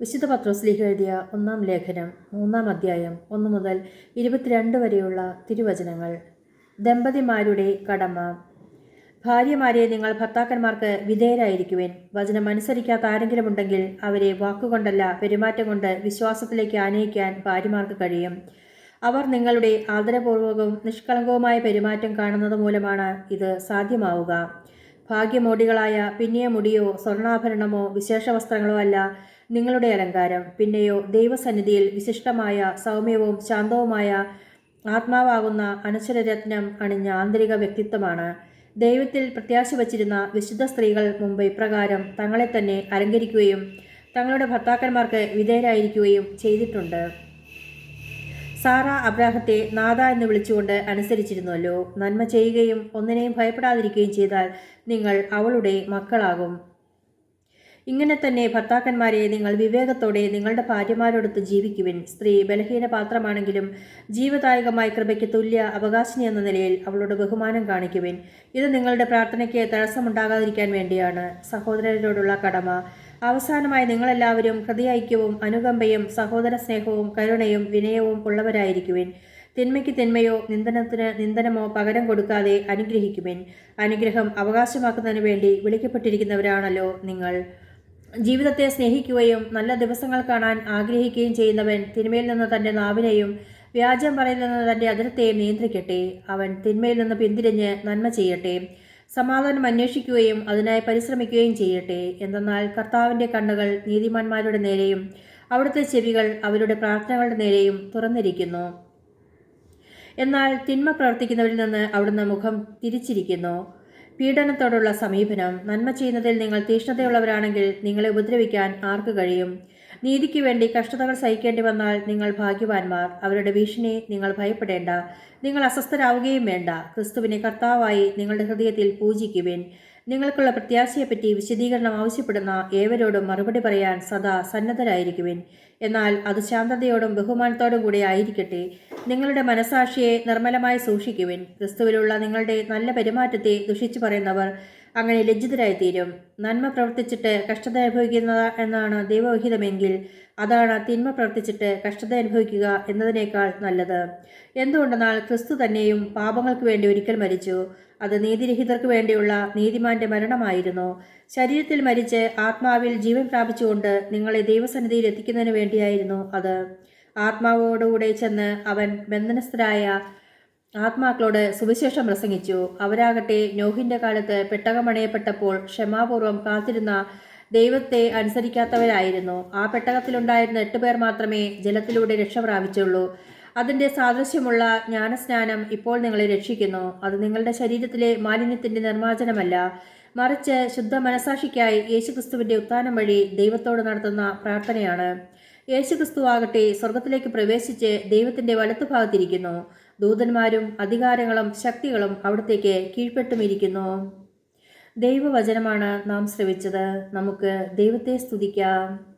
വിശുദ്ധ പത്രോസ്ലീഹ എഴുതിയ ഒന്നാം ലേഖനം മൂന്നാം അധ്യായം ഒന്ന് മുതൽ ഇരുപത്തിരണ്ട് വരെയുള്ള തിരുവചനങ്ങൾ. ദമ്പതിമാരുടെ കടമ. ഭാര്യമാരെ നിങ്ങൾ ഭർത്താക്കന്മാർക്ക് വിധേയരായിരിക്കുവിൻ. വചനം അനുസരിക്കാത്ത ആരെങ്കിലും ഉണ്ടെങ്കിൽ അവരെ വാക്കുകൊണ്ടല്ല പെരുമാറ്റം കൊണ്ട് വിശ്വാസത്തിലേക്ക് ആനയിക്കാൻ ഭാര്യമാർക്ക് കഴിയും. അവർ നിങ്ങളുടെ ആദരപൂർവകവും നിഷ്കളങ്കവുമായ പെരുമാറ്റം കാണുന്നത് മൂലമാണ് ഇത് സാധ്യമാവുക. ഭാഗ്യമോടികളായ പിന്നിയ മുടിയോ സ്വർണാഭരണമോ വിശേഷ വസ്ത്രങ്ങളോ അല്ല നിങ്ങളുടെ അലങ്കാരം പിന്നെയോ ദൈവസന്നിധിയിൽ വിശിഷ്ടമായ സൗമ്യവും ശാന്തവുമായ ആത്മാവാകുന്ന അനശ്വരരത്നം അണിഞ്ഞ ആന്തരിക വ്യക്തിത്വമാണ്. ദൈവത്തിൽ പ്രത്യാശ വച്ചിരുന്ന വിശുദ്ധ സ്ത്രീകൾ മുമ്പ് ഇപ്രകാരം തങ്ങളെ തന്നെ അലങ്കരിക്കുകയും തങ്ങളുടെ ഭർത്താക്കന്മാർക്ക് വിധേയരായിരിക്കുകയും ചെയ്തിട്ടുണ്ട്. സാറ അബ്രാഹത്തെ നാഥ എന്ന് വിളിച്ചുകൊണ്ട് അനുസരിച്ചിരുന്നുവല്ലോ നന്മ ചെയ്യുകയും ഒന്നിനെയും ഭയപ്പെടാതിരിക്കുകയും ചെയ്താൽ നിങ്ങൾ അവളുടെ മക്കളാകും. ഇങ്ങനെ തന്നെ ഭർത്താക്കന്മാരെ നിങ്ങൾ വിവേകത്തോടെ നിങ്ങളുടെ ഭാര്യമാരോടൊത്ത് ജീവിക്കുവിൻ. സ്ത്രീ ബലഹീന പാത്രമാണെങ്കിലും ജീവദായകമായ കൃപയ്ക്ക് തുല്യ അവകാശിനി എന്ന നിലയിൽ അവളോട് ബഹുമാനം കാണിക്കുവിൻ. ഇത് നിങ്ങളുടെ പ്രാർത്ഥനയ്ക്ക് തടസ്സമുണ്ടാകാതിരിക്കാൻ വേണ്ടിയാണ്. സഹോദരരോടുള്ള കടമ. അവസാനമായി നിങ്ങളെല്ലാവരും ഹൃദയൈക്യവും അനുകമ്പയും സഹോദര സ്നേഹവും കരുണയും വിനയവും ഉള്ളവരായിരിക്കുവിൻ. തിന്മയ്ക്ക് തിന്മയോ നിന്ദനത്തിന് നിന്ദനമോ പകരം കൊടുക്കാതെ അനുഗ്രഹിക്കുവിൻ. അനുഗ്രഹം അവകാശമാക്കുന്നതിന് വേണ്ടി വിളിക്കപ്പെട്ടിരിക്കുന്നവരാണല്ലോ നിങ്ങൾ. ജീവിതത്തെ സ്നേഹിക്കുകയും നല്ല ദിവസങ്ങൾ കാണാൻ ആഗ്രഹിക്കുകയും ചെയ്യുന്നവൻ തിന്മയിൽ നിന്ന് തന്റെ നാവിനെയും വ്യാജം പറയിൽ നിന്ന് തന്റെ അതിരത്തെയും നിയന്ത്രിക്കട്ടെ. അവൻ തിന്മയിൽ നിന്ന് പിന്തിരിഞ്ഞ് നന്മ ചെയ്യട്ടെ. സമാധാനം അന്വേഷിക്കുകയും അതിനായി പരിശ്രമിക്കുകയും ചെയ്യട്ടെ. എന്തെന്നാൽ കർത്താവിന്റെ കണ്ണുകൾ നീതിമാന്മാരുടെ നേരെയും അവിടുത്തെ ചെവികൾ അവരുടെ പ്രാർത്ഥനകളുടെ നേരെയും തുറന്നിരിക്കുന്നു. എന്നാൽ തിന്മ പ്രവർത്തിക്കുന്നവരിൽ നിന്ന് അവിടുന്ന് മുഖം തിരിച്ചിരിക്കുന്നു. പീഡനത്തോടുള്ള സമീപനം നന്മ ചെയ്യുന്നതിൽ നിങ്ങൾ തീഷ്ണതയുള്ളവരാണെങ്കിൽ നിങ്ങളെ ഉപദ്രവിക്കാൻ ആർക്ക് കഴിയും? നീതിക്ക് വേണ്ടി കഷ്ടതകൾ സഹിക്കേണ്ടി വന്നാൽ നിങ്ങൾ ഭാഗ്യവാന്മാർ. അവരുടെ ഭീഷണി നിങ്ങൾ ഭയപ്പെടേണ്ട. നിങ്ങൾ അസ്വസ്ഥരാവുകയും വേണ്ട. ക്രിസ്തുവിനെ കർത്താവായി നിങ്ങളുടെ ഹൃദയത്തിൽ പൂജിക്കുവിൻ. നിങ്ങൾക്കുള്ള പ്രത്യാശയെപ്പറ്റി വിശദീകരണം ആവശ്യപ്പെടുന്ന ഏവരോടും മറുപടി പറയാൻ സദാ സന്നദ്ധരായിരിക്കുവിൻ. എന്നാൽ അത് ശാന്തതയോടും ബഹുമാനത്തോടും കൂടി ആയിരിക്കട്ടെ. നിങ്ങളുടെ മനസാക്ഷിയെ നിർമ്മലമായി സൂക്ഷിക്കുവിൻ. ക്രിസ്തുവിലുള്ള നിങ്ങളുടെ നല്ല പെരുമാറ്റത്തെ ദുഷിച്ചു പറയുന്നവർ അങ്ങനെ ലജ്ജിതരായിത്തീരും. നന്മ പ്രവർത്തിച്ചിട്ട് കഷ്ടത അനുഭവിക്കുന്ന എന്നാണ് ദൈവവിഹിതമെങ്കിൽ അതാണ് തിന്മ പ്രവർത്തിച്ചിട്ട് കഷ്ടത അനുഭവിക്കുക എന്നതിനേക്കാൾ നല്ലത്. എന്തുകൊണ്ടെന്നാൽ ക്രിസ്തു തന്നെയും പാപങ്ങൾക്ക് വേണ്ടി ഒരിക്കൽ മരിച്ചു. അത് നീതിരഹിതർക്ക് വേണ്ടിയുള്ള നീതിമാന്റെ മരണമായിരുന്നു. ശരീരത്തിൽ മരിച്ച് ആത്മാവിൽ ജീവൻ പ്രാപിച്ചുകൊണ്ട് നിങ്ങളെ ദൈവസന്നിധിയിൽ എത്തിക്കുന്നതിന് വേണ്ടിയായിരുന്നു അത്. ആത്മാവോടുകൂടെ ചെന്ന് അവൻ ബന്ധനസ്ഥരായ ആത്മാക്കളോട് സുവിശേഷം പ്രസംഗിച്ചു. അവരാകട്ടെ നോഹിന്റെ കാലത്ത് പെട്ടകമണയപ്പെട്ടപ്പോൾ ക്ഷമാപൂർവം കാത്തിരുന്ന ദൈവത്തെ അനുസരിക്കാത്തവരായിരുന്നു. ആ പെട്ടകത്തിലുണ്ടായിരുന്ന എട്ട് പേർ മാത്രമേ ജലത്തിലൂടെ രക്ഷ പ്രാപിച്ചുള്ളൂ അതിന്റെ സാദൃശ്യമുള്ള ജ്ഞാനസ്നാനം ഇപ്പോൾ നിങ്ങളെ രക്ഷിക്കുന്നു. അത് നിങ്ങളുടെ ശരീരത്തിലെ മാലിന്യത്തിന്റെ നിർമ്മാർജനമല്ല. മറിച്ച് ശുദ്ധ മനസാക്ഷിക്കായി യേശുക്രിസ്തുവിന്റെ ഉത്ഥാനം വഴി ദൈവത്തോട് നടത്തുന്ന പ്രാർത്ഥനയാണ്. യേശുക്രിസ്തു ആകട്ടെ സ്വർഗത്തിലേക്ക് പ്രവേശിച്ച് ദൈവത്തിന്റെ വലത്തുഭാഗത്തിരിക്കുന്നു ദൂതന്മാരും അധികാരങ്ങളും ശക്തികളും അവിടത്തേക്ക് കീഴ്പ്പെട്ടുമിരിക്കുന്നു. ദൈവവചനമാണ് നാം ശ്രവിച്ചത്. നമുക്ക് ദൈവത്തെ സ്തുതിക്കാം.